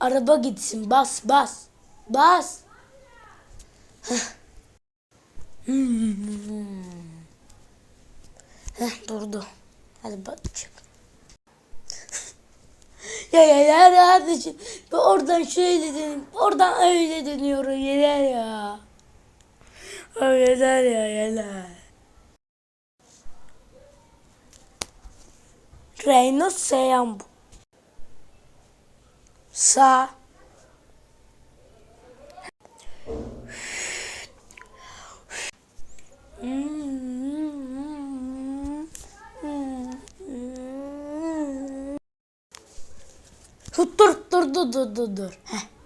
Araba gitsin. Bas bas. Bas. Heh, durdu. Hadi bak ya ya hadi çık. Bir oradan şöyle dönüyorum. Oradan öyle dönüyorum. Yeter ya. Yeter ya yeter. Reynolds Seyhan bu. Sağ. Dur dur dur dur dur dur. Heh.